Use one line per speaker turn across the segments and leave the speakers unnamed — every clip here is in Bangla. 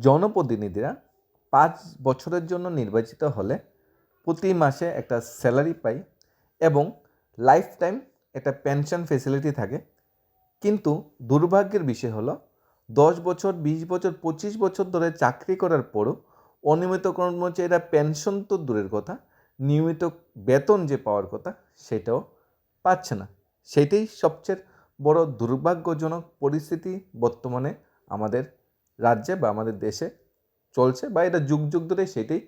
জনপ্রতিনিধিরা পাঁচ বছরের জন্য নির্বাচিত হলে প্রতি মাসে একটা স্যালারি পাই এবং লাইফ টাইম একটা পেনশন ফেসিলিটি থাকে। কিন্তু দুর্ভাগ্যের বিষয় হলো, দশ বছর, বিশ বছর, পঁচিশ বছর ধরে চাকরি করার পরও অনিয়মিত কর্মচারীরা পেনশন তো দূরের কথা, নিয়মিত বেতন যে পাওয়ার কথা সেটাও পাচ্ছে না। সেটাই সবচেয়ে বড় দুর্ভাগ্যজনক পরিস্থিতি বর্তমানে আমাদের রাজ্যে বা আমাদের দেশে চলছে বা এটা যুগ যুগ ধরে সেটাই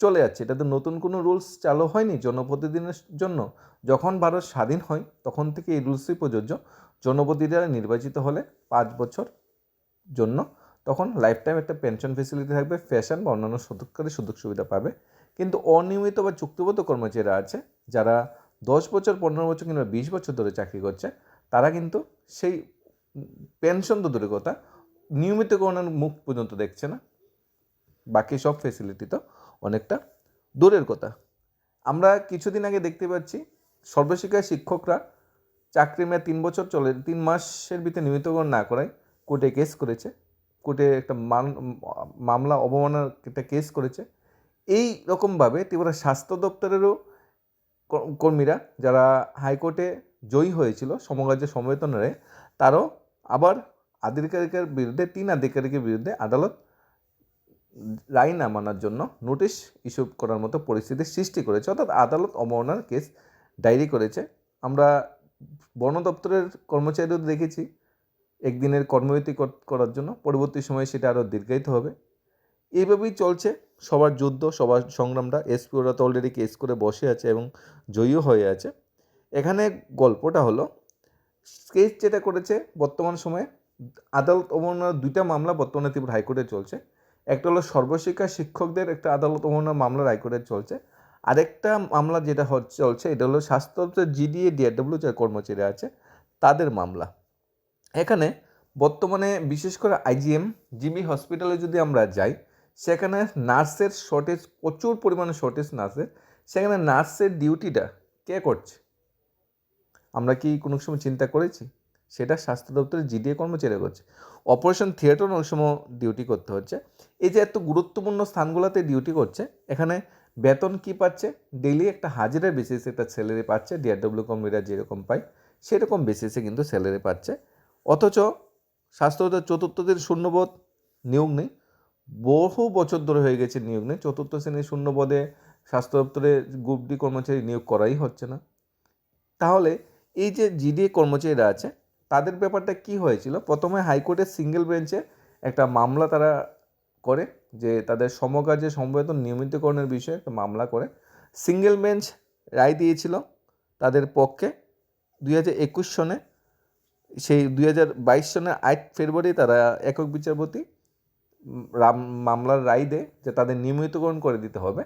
চলে যাচ্ছে। এটা তো নতুন কোনো রুলস চালু হয়নি জনপ্রতিনিধির জন্য। যখন ভারত স্বাধীন হয়, তখন থেকে এই রুলসই প্রযোজ্য। জনপ্রতিনিধিরা নির্বাচিত হলে পাঁচ বছর জন্য তখন লাইফ টাইম একটা পেনশন ফেসিলিটি থাকবে ফ্যাশন বা অন্যান্য সুযোগকারী সুযোগ সুবিধা পাবে। কিন্তু অনিয়মিত বা চুক্তিবদ্ধ কর্মচারীরা আছে, যারা দশ বছর, পনেরো বছর কিংবা বিশ বছর ধরে চাকরি করছে, তারা কিন্তু সেই পেনশন তো দূরের কথা নিয়মিতকরণের মুখ পর্যন্ত দেখছে না। বাকি সব ফেসিলিটি তো অনেকটা দূরের কথা। আমরা কিছুদিন আগে দেখতে পাচ্ছি, সর্বশিক্ষায় শিক্ষকরা চাকরি মেয়াদ তিন বছর চলে, তিন মাসের ভিতরে নিয়মিতকরণ না করায় কোর্টে কেস করেছে। কোর্টে একটা মান- মামলা অবমাননার একটা কেস করেছে। এই রকমভাবে ত্রিপুরা স্বাস্থ্য দপ্তরেরও কর্মীরা যারা হাইকোর্টে জয়ী হয়েছিল সমকার্য সমবেতনারে, তারও আবার আধিকারিকের বিরুদ্ধে, তিন আধিকারিকের বিরুদ্ধে আদালত রায় না মানার জন্য নোটিশ ইস্যু করার মতো পরিস্থিতির সৃষ্টি করেছে। অর্থাৎ আদালত অবমাননার কেস ডায়েরি করেছে। আমরা বন দপ্তরের কর্মচারীদের দেখেছি। একদিনের কর্মবিরতি করার জন্য পরবর্তী সময়ে সেটা আরও দীর্ঘায়িত হবে। এইভাবেই চলছে। সবার যুদ্ধ, সবার সংগ্রামটা এসপি ওরা তো অলরেডি কেস করে বসে আছে এবং জয়ীও হয়ে আছে। এখানে গল্পটা হলো কেস যেটা করেছে বর্তমান সময়ে আদালত অবমাননার দুইটা মামলা বর্তমানে ত্রিপুরা হাইকোর্টে চলছে। একটা হলো সর্বশিক্ষা শিক্ষকদের, একটা আদালত অবমাননার মামলা হাইকোর্টে চলছে। আরেকটা মামলা যেটা চলছে, এটা হলো স্বাস্থ্য দপ্তরের জিডিএ, ডিআরডব্লিউ যে কর্মচারী আছে, তাদের মামলা। এখানে বর্তমানে বিশেষ করে আইজিএম জিবি হসপিটালে যদি আমরা যাই, সেখানে নার্সের শর্টেজ প্রচুর পরিমাণে শর্টেজ নার্সের। সেখানে নার্সের ডিউটিটা কে করছে? আমরা কি কোনো সময় চিন্তা করেছি? সেটা স্বাস্থ্য দপ্তরের জিডিএ কর্মচারী করছে। অপারেশন থিয়েটার অনেক সময় ডিউটি করতে হচ্ছে। এই যে এত গুরুত্বপূর্ণ স্থানগুলোতে ডিউটি করছে, এখানে বেতন কি পাচ্ছে? ডেইলি একটা হাজিরা বেসিসে একটা স্যালারি পাচ্ছে ডিআরডব্লিউ কর্মীরা যেরকম পায়, সেরকম বেসিসে কিন্তু স্যালারি পাচ্ছে। অথচ স্বাস্থ্য চতুর্থ দিন শূন্যবোধ নিয়োগ নেই। বহু বছর ধরে হয়ে গেছে নিয়োগ নেই। চতুর্থ শ্রেণির শূন্যপদে স্বাস্থ্য দপ্তরে গ্রুপ ডি কর্মচারী নিয়োগ করাই হচ্ছে না। তাহলে এই যে জিডিএ কর্মচারীরা আছে তাদের ব্যাপারটা কি হয়েছিল? প্রথমে হাইকোর্টের সিঙ্গেল বেঞ্চে একটা মামলা তারা করে, যে তাদের সমকাজে সমবেতন নিয়মিতকরণের বিষয়ে একটা মামলা করে। সিঙ্গেল বেঞ্চ রায় দিয়েছিল তাদের পক্ষে দুই হাজার একুশ সনে। সেই দুই হাজার বাইশ সনের আট ফেব্রুয়ারি তারা একক বিচারপতি রাম, মামলার রায় দেয় যে তাদের নিয়মিতকরণ করে দিতে হবে।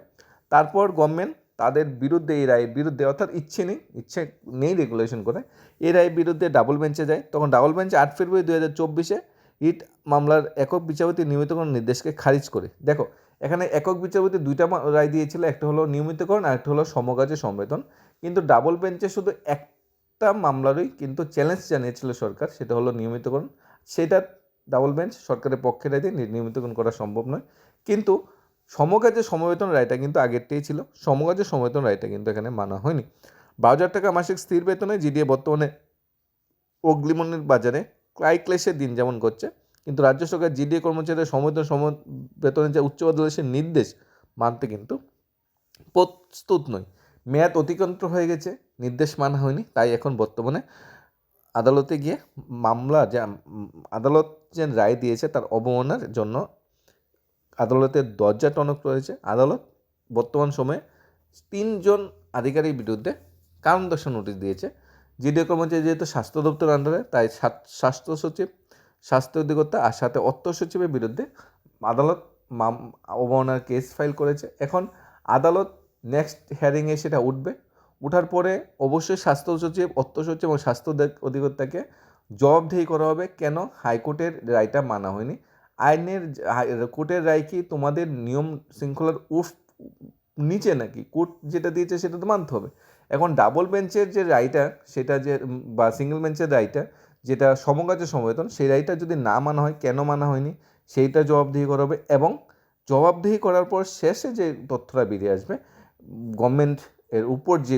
তারপর গভর্নমেন্ট তাদের বিরুদ্ধে এই রায়ের বিরুদ্ধে, অর্থাৎ ইচ্ছে নেই ইচ্ছে নেই রেগুলেশন করে এই রায়ের বিরুদ্ধে ডাবল বেঞ্চে যায়। তখন ডাবল বেঞ্চে আট ফেব্রুয়ারি দু হাজার চব্বিশে ইট মামলার একক বিচারপতি নিয়মিতকরণ নির্দেশকে খারিজ করে। দেখো, এখানে একক বিচারপতি দুইটা রায় দিয়েছিল, একটা হলো নিয়মিতকরণ আর একটা হলো সমকাজে সংবেদন। কিন্তু ডাবল বেঞ্চে শুধু একটা মামলারই কিন্তু চ্যালেঞ্জ জানিয়েছিল সরকার, সেটা হলো নিয়মিতকরণ। সেটা ডাবল বেঞ্চ সরকারের পক্ষে রায় দিয়ে নিয়মিতকরণ করা সম্ভব নয়। কিন্তু সমকাজে সমবেতন রায়টা কিন্তু আগেরটাই ছিল। সমকাজে সমবেতন রায়টা কিন্তু এখানে মানা হয়নি। বারো হাজার টাকা মাসিক স্থির বেতনে জিডিএ বর্তমানে অগ্লিমনের বাজারে ক্রাই ক্লেশের দিন যেমন করছে, কিন্তু রাজ্য সরকার জিডিএ কর্মচারীদের সমবেতন সম বেতনের যে উচ্চ আদালতের নির্দেশ মানতে কিন্তু প্রস্তুত নয়। মেয়াদ অতিক্রান্ত হয়ে গেছে, নির্দেশ মানা হয়নি, তাই এখন বর্তমানে আদালতে গিয়ে মামলা যে, আদালত যে রায় দিয়েছে তার অবমাননার জন্য আদালতের দরজা টনক রয়েছে। আদালত বর্তমান সময়ে তিনজন আধিকারিক বিরুদ্ধে কারণ দর্শন নোটিশ দিয়েছে। জিডিও কর্মচারী যেহেতু স্বাস্থ্য দপ্তর আন্ডারে, তাই স্বাস্থ্য সচিব, স্বাস্থ্য অধিকর্তা আর সাথে অর্থ সচিবের বিরুদ্ধে আদালত অবমাননার কেস ফাইল করেছে। এখন আদালত নেক্সট হিয়ারিংয়ে সেটা উঠবে। উঠার পরে অবশ্যই স্বাস্থ্য সচিব, অর্থ সচিব এবং স্বাস্থ্য অধিকর্তাকে জবাবদেহি করা হবে। কেন হাইকোর্টের রায়টা মানা হয়নি? আইনের কোর্টের রায় কি তোমাদের নিয়ম শৃঙ্খলার উফ, নিচে নাকি? কোর্ট যেটা দিয়েছে সেটা তো মানতে হবে। এখন ডাবল বেঞ্চের যে রায়টা, সেটা যে বা সিঙ্গেল বেঞ্চের রায়টা, যেটা সমকাজে সমবেতন, সেই রায়টা যদি না মানা হয়, কেন মানা হয়নি? সেইটা জবাবদিহি করা হবে এবং জবাবদিহি করার পর শেষে যে তথ্যটা বেরিয়ে আসবে, গভর্নমেন্ট এর উপর যে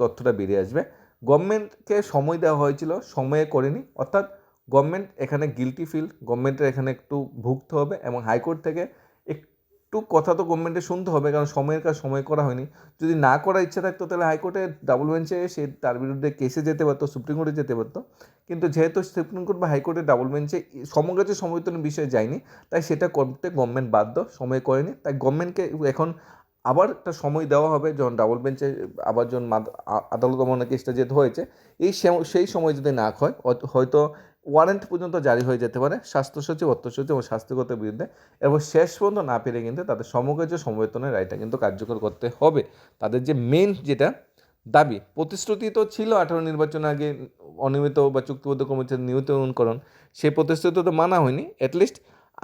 তথ্যটা বেরিয়ে আসবে, গভর্নমেন্টকে সময় দেওয়া হয়েছিল, সময়ে করেনি, অর্থাৎ গভর্নমেন্ট এখানে গিলটি ফিল গভর্নমেন্টের এখানে একটু ভুগতে হবে এবং হাইকোর্ট থেকে একটু কথা তো গভর্নমেন্টের শুনতে হবে কারণ সময়ের কাজ সময় করা হয়নি। যদি না করার ইচ্ছা থাকতো তাহলে হাইকোর্টে ডাবল বেঞ্চে সে তার বিরুদ্ধে কেসে যেতে পারতো সুপ্রিম কোর্টে যেতে পারতো। কিন্তু যেহেতু সুপ্রিম কোর্ট বা হাইকোর্টে ডাবল বেঞ্চে সমগ্র সমবেতনের বিষয়ে যায়নি, তাই সেটা করতে গভর্নমেন্ট বাধ্য, সময় করেনি। তাই গভর্নমেন্টকে এখন আবার একটা সময় দেওয়া হবে, যখন ডাবল বেঞ্চে আবার যখন আদালত অবমাননা কেসটা যেহেতু হয়েছে, এই সেই সময় যদি না হয়, হয়তো ওয়ারেন্ট পর্যন্ত জারি হয়ে যেতে পারে স্বাস্থ্য সচিব অর্থ সচিব এবং স্বাস্থ্যগত বিরুদ্ধে। এবং শেষ পর্যন্ত না পেরে কিন্তু তাদের সমগ্র সমবেতনের রায়টা কিন্তু কার্যকর করতে হবে। তাদের যে মেন যেটা দাবি, প্রতিশ্রুতি তো ছিল আঠারো নির্বাচন আগে অনিয়মিত বা চুক্তিবদ্ধ কর্মচারী নিয়মিতকরণ সেই প্রতিশ্রুতি তো মানা হয়নি। অ্যাটলিস্ট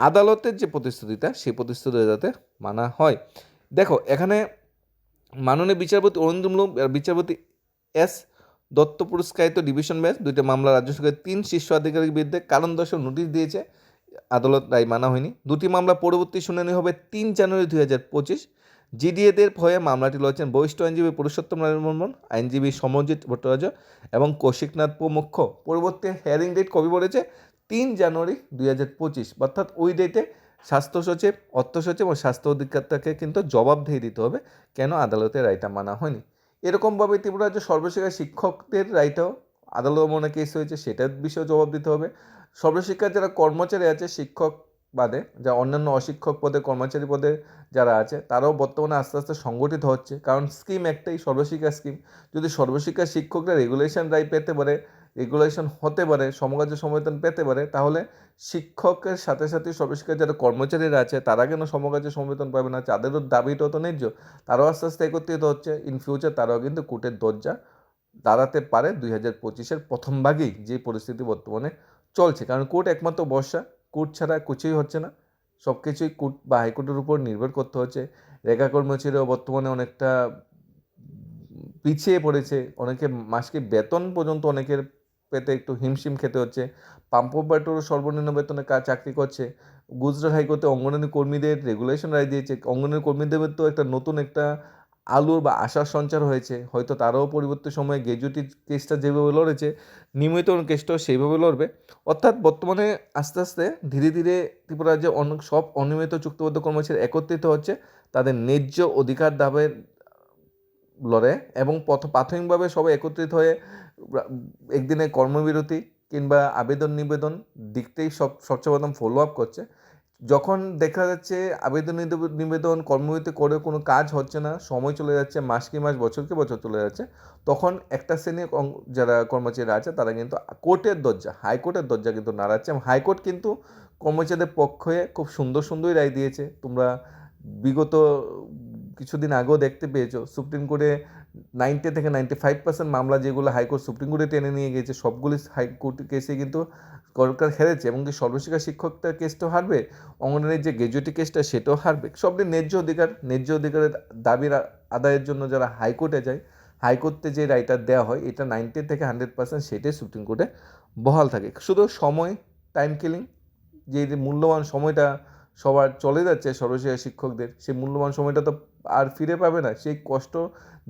আদালতের যে প্রতিশ্রুতিটা, সেই প্রতিশ্রুতি যাতে মানা হয়। দেখো, এখানে মাননীয় বিচারপতি অরিন্দম বিচারপতি এস দত্ত পুরস্কারিত ডিভিশন বেঞ্চ দুইটা মামলা রাজ্য সরকারের তিন শীর্ষ আধিকারিক বিরুদ্ধে কারণ দর্শক নোটিশ দিয়েছে। আদালত রায় মানা হয়নি। দুটি মামলা পরবর্তী শুনানি হবে তিন জানুয়ারি দুই হাজার পঁচিশ। জিডিএদের ভয়ে মামলাটি লড়ছেন বরিষ্ঠ আইনজীবী পুরুষোত্তম রাজবর্মন আইনজীবী সমরজিৎ ভট্টাচার্য এবং কৌশিকনাথ প্রমুখ। পরবর্তী হেয়ারিং ডেট কবে পড়েছে তিন জানুয়ারি দুই হাজার পঁচিশ। অর্থাৎ ওই ডেটে স্বাস্থ্য সচিব, অর্থ সচিব ও স্বাস্থ্য অধিকর্তাকে কিন্তু জবাবদিহি দিতে হবে। কেন আদালতের রায়টা মানা হয়নি? এরকমভাবে ত্রিপুরা রাজ্য সর্বশিক্ষা শিক্ষকদের রায়টাও আদালত মনে কেস হয়েছে, সেটার বিষয়ে জবাব দিতে হবে। সর্বশিক্ষার যারা কর্মচারী আছে, শিক্ষক বাদে, যা অন্যান্য অশিক্ষক পদে, কর্মচারী পদে যারা আছে, তারাও বর্তমানে আস্তে আস্তে সংগঠিত হচ্ছে। কারণ স্কিম একটাই, সর্বশিক্ষা স্কিম যদি সর্বশিক্ষা শিক্ষকরা রেগুলেশন রায় পেতে পারে রেগুলেশন হতে পারে সমকার্য সমবেতন পেতে পারে, তাহলে শিক্ষকের সাথে সাথে সর্বশিক্ষার যারা কর্মচারীরা আছে, তারা কেন সমকার্য সমবেতন পাবে না? তাদেরও দাবিটাও তো ন্যায্য। তারাও আস্তে আস্তে একত্রিত হচ্ছে। ইন ফিউচার তারাও কিন্তু কোর্টের দরজা দাঁড়াতে পারে। দুই হাজার পঁচিশের প্রথম ভাগেই যে পরিস্থিতি বর্তমানে চলছে। কারণ কোর্ট একমাত্র বর্ষা। কোর্ট ছাড়া কিছুই হচ্ছে না। সব কিছুই কোর্ট বা হাইকোর্টের উপর নির্ভর করতে হচ্ছে। রেখা কর্মচারীরাও বর্তমানে অনেকটা পিছিয়ে পড়েছে। অনেকে মাসকে বেতন পর্যন্ত অনেকের পেতে একটু হিমশিম খেতে হচ্ছে। পাম্পোপাটোর সর্বনিম্ন বেতনে কাজ চাকরি করছে। গুজরাট হাইকোর্টে অঙ্গনওয়াড়ি কর্মীদের রেগুলেশন রায় দিয়েছে। অঙ্গনওয়াড়ি কর্মীদের তো একটা নতুন একটা আলুর বা আশার সঞ্চার হয়েছে। হয়তো তারাও পরিবর্তী সময়ে গেজুটি কেসটা যেভাবে লড়েছে, নিয়মিত কেসটাও সেইভাবে লড়বে। অর্থাৎ বর্তমানে আস্তে আস্তে ধীরে ধীরে ত্রিপুরা রাজ্যে অনেক সব অনিয়মিত চুক্তিবদ্ধ কর্মচারী একত্রিত হচ্ছে। তাদের ন্যায্য অধিকার দাবের লড়ে এবং পথ প্রাথমিকভাবে সবাই একত্রিত হয়ে একদিনে কর্মবিরতি কিংবা আবেদন নিবেদন দিকতেই সব, সবচেয়ে প্রথম ফলো আপ করছে। যখন দেখা যাচ্ছে আবেদন নিবেদন কর্মবিরতি করে কোনো কাজ হচ্ছে না, সময় চলে যাচ্ছে, মাস কি মাস, বছর কি বছর চলে যাচ্ছে, তখন একটা শ্রেণির যারা কর্মচারীরা আছে তারা কিন্তু কোর্টের দরজা হাইকোর্টের দরজা কিন্তু নাড়াচ্ছে এবং হাইকোর্ট কিন্তু কর্মচারীদের পক্ষে খুব সুন্দর, সুন্দরই রায় দিয়েছে। তোমরা বিগত কিছুদিন আগেও দেখতে পেয়েছ। সুপ্রিম কোর্টে নাইনটি থেকে নাইনটি ফাইভ পার্সেন্ট মামলা যেগুলো হাইকোর্ট সুপ্রিম কোর্টে টেনে নিয়ে গেছে সবগুলি হাইকোর্ট কেসে কিন্তু সরকার হেরেছে এবং কি সর্বশিক্ষা শিক্ষকটা কেসটাও হারবে অঙ্গনের যে গ্র্যাজুয়েটি কেসটা সেটাও হারবে। সবটি ন্যায্য অধিকার, ন্যায্য অধিকারের দাবির আদায়ের জন্য যারা হাইকোর্টে যায় হাইকোর্টে যে রায়টা দেওয়া হয়, এটা নাইনটি থেকে হান্ড্রেড পার্সেন্ট সেটাই সুপ্রিম কোর্টে বহাল থাকে। শুধু সময় টাইম কিলিং যে মূল্যবান সময়টা সবার চলে যাচ্ছে সর্বশেষ শিক্ষকদের, সেই মূল্যবান সময়টা তো আর ফিরে পাবে না, সেই কষ্ট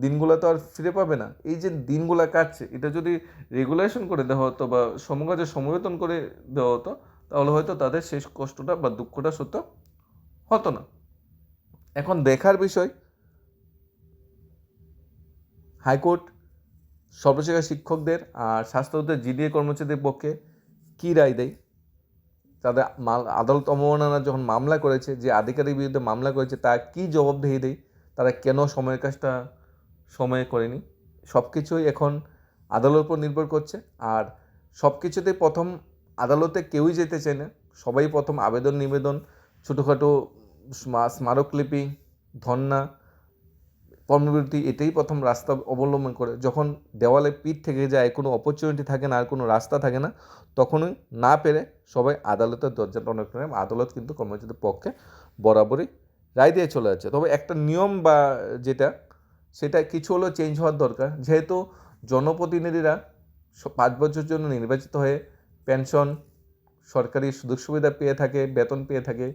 দিনগুলো তো আর ফিরে পাবে না। এই যে দিনগুলো কাটছে, এটা যদি রেগুলেশন করে দেওয়া হতো বা সমকাজে সমবেতন করে দেওয়া হতো, তাহলে হয়তো তাদের শেষ কষ্টটা বা দুঃখটা সত্য হতো না। এখন দেখার বিষয়, হাইকোর্ট সর্বশেষা শিক্ষকদের আর স্বাস্থ্যদের জিডিএ কর্মচারীদের পক্ষে কী রায় দেয়? তাদের মাল, আদালত অবমাননা যখন মামলা করেছে, যে আধিকারিক বিরুদ্ধে মামলা করেছে তা কী জবাবদিহি দেয়? তারা কেন সময়ের কাজটা সময়ে করেনি? সব কিছুই এখন আদালতের উপর নির্ভর করছে। আর সব কিছুতেই প্রথম আদালতে কেউই যেতে চায় না। সবাই প্রথম আবেদন, নিবেদন, ছোটোখাটো স্মা- স্মারকলিপি ধর্না কর্মবিরতি এটাই প্রথম রাস্তা অবলম্বন করে। যখন দেওয়ালে পিঠ থেকে যায়, কোনো অপরচুনিটি থাকে না আর কোনো রাস্তা থাকে না, তখনই না পেরে সবাই আদালতের দরজাটা অনেক আদালত কিন্তু কর্মচারীদের পক্ষে বরাবরই রায় দিয়ে চলে যাচ্ছে। তবে একটা নিয়ম বা যেটা, সেটা কিছু হলেও চেঞ্জ হওয়ার দরকার। যেহেতু জনপ্রতিনিধিরা পাঁচ বছরের জন্য নির্বাচিত হয়ে পেনশন সরকারি সুযোগ সুবিধা পেয়ে থাকে, বেতন পেয়ে থাকে,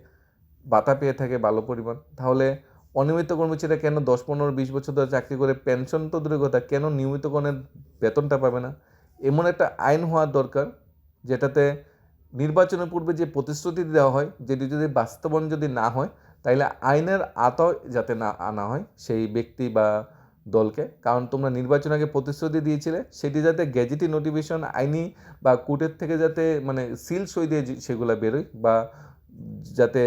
ভাতা পেয়ে থাকে ভালো পরিমাণ, তাহলে অনিয়মিত কর্মচারীরা কেন দশ, পনেরো, বিশ বছর ধরে চাকরি করে? পেনশন তো দূরের কথা, কেন নিয়মিতকরণের বেতনটা পাবে না? এমন একটা আইন হওয়া দরকার, যেটাতে নির্বাচনের পূর্বে যে প্রতিশ্রুতি দেওয়া হয়, যেটি যদি বাস্তবায়ন যদি না হয় তাহলে আইনের আওতায় যাতে না আনা হয় সেই ব্যক্তি বা দলকে, কারণ তোমরা নির্বাচন আগে প্রতিশ্রুতি দিয়েছিলে, সেটি যাতে গ্যাজেটি নোটিফিকেশন আইনি বা কোর্টের থেকে যাতে মানে সিল সই দিয়ে সেগুলো বেরোয় বা যাতে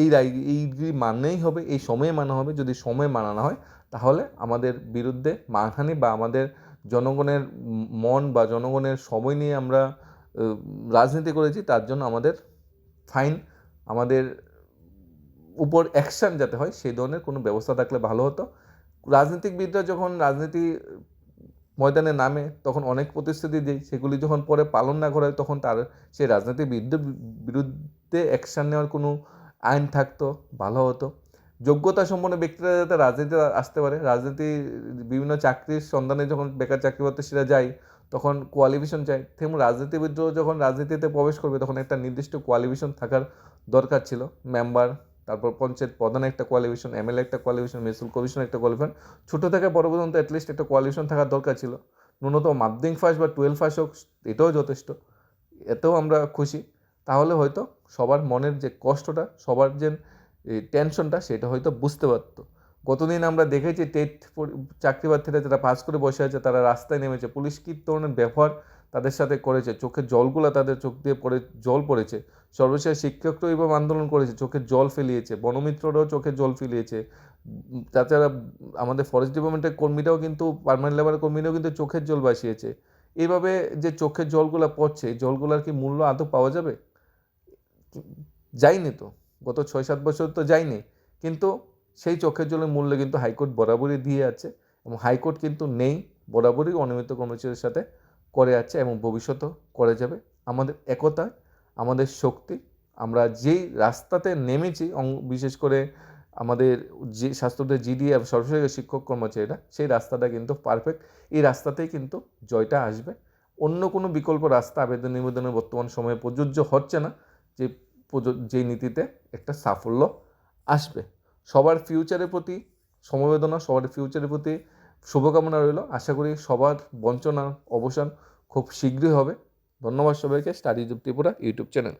এই রায় এইগুলি মানলেই হবে, এই সময়ে মানা হবে, যদি সময় মানানো হয়, তাহলে আমাদের বিরুদ্ধে মানহানি বা আমাদের জনগণের মন বা জনগণের সময় নিয়ে আমরা রাজনীতি করেছি, তার জন্য আমাদের ফাইন, আমাদের উপর অ্যাকশন যাতে হয়, সেই ধরনের কোনো ব্যবস্থা থাকলে ভালো হতো। রাজনীতিকবিদরা যখন রাজনীতি ময়দানে নামে, তখন অনেক প্রতিশ্রুতি দেয়। সেগুলি যখন পরে পালন না করে তখন তার সেই রাজনীতিবিদ বিরুদ্ধে অ্যাকশন নেওয়ার কোনো আইন থাকতো, ভালো হতো। যোগ্যতা সম্পন্ন ব্যক্তিরা যাতে রাজনীতি আসতে পারে, রাজনীতি বিভিন্ন চাকরির সন্ধানে যখন বেকার চাকরি প্রত্যাশীরা যায়, তখন কোয়ালিফিকেশন চাই তেমন রাজনীতিবিদরাও যখন রাজনীতিতে প্রবেশ করবে, তখন একটা নির্দিষ্ট কোয়ালিফিকেশন থাকার দরকার ছিল। মেম্বার তারপর পঞ্চায়েত প্রধান একটা কোয়ালিফিকেশন এমএলএ একটা কোয়ালিফিকেশন মেসুল কমিশন একটা কোয়ালিফিকেশন ছোটো থেকে বড় পর্যন্ত অ্যাটলিস্ট একটা কোয়ালিফিকেশন থাকার দরকার ছিল। ন্যূনতম মাধ্যমিক ফার্স্ট বা টুয়েলভ ফার্স্ট হোক, এটাও যথেষ্ট। এতেও আমরা খুশি। তাহলে হয়তো সবার মনের যে কষ্টটা, সবার যে টেনশনটা সেটা হয়তো বুঝতে পারতো। গতদিন আমরা দেখেছি টেট চাকরি প্রার্থীরা যারা পাস করে বসে আছে, তারা রাস্তায় নেমেছে। পুলিশ কী ধরনের ব্যবহার তাদের সাথে করেছে, চোখের জলগুলো তাদের চোখ দিয়ে পড়ে, জল পড়েছে। সর্বশেষ শিক্ষকরাও এইভাবে আন্দোলন করেছে চোখের জল ফেলিয়েছে, বনমিত্ররাও চোখের জল ফেলিয়েছে। তাছাড়া আমাদের ফরেস্ট ডিপার্টমেন্টের কর্মীরাও কিন্তু পার্মানেন্ট লেবারের কর্মীরাও কিন্তু চোখের জল বাসিয়েছে এইভাবে যে চোখের জলগুলো পড়ছে জলগুলোর কি মূল্য আদৌ পাওয়া যাবে? যায়নি তো, গত ছয় সাত বছর তো যায়নি। কিন্তু সেই চোখের জলের মূল্য কিন্তু হাইকোর্ট বরাবরই দিয়ে আছে এবং হাইকোর্ট কিন্তু নেই, বরাবরই অনিয়মিত কর্মচারীর সাথে করে যাচ্ছে এবং ভবিষ্যতেও করে যাবে। আমাদের একতা, আমাদের শক্তি, আমরা যেই রাস্তাতে নেমেছি বিশেষ করে আমাদের যে, স্বাস্থ্যদের জিডি এবং সর্বশেষ শিক্ষক কর্মচারীরা, সেই রাস্তাটা কিন্তু পারফেক্ট এই রাস্তাতেই কিন্তু জয়টা আসবে। অন্য কোনো বিকল্প রাস্তা আবেদন নিবেদনের বর্তমান সময়ে প্রযোজ্য হচ্ছে না, যে যে নীতিতে একটা সাফল্য আসবে। সবার ফিউচারের প্রতি সমবেদনা, সবার ফিউচারের প্রতি শুভকামনা রইল। আশা করি সবার বঞ্চনার অবসান খুব শীঘ্রই হবে। ধন্যবাদ সবাইকে। Study Tripura YouTube channel.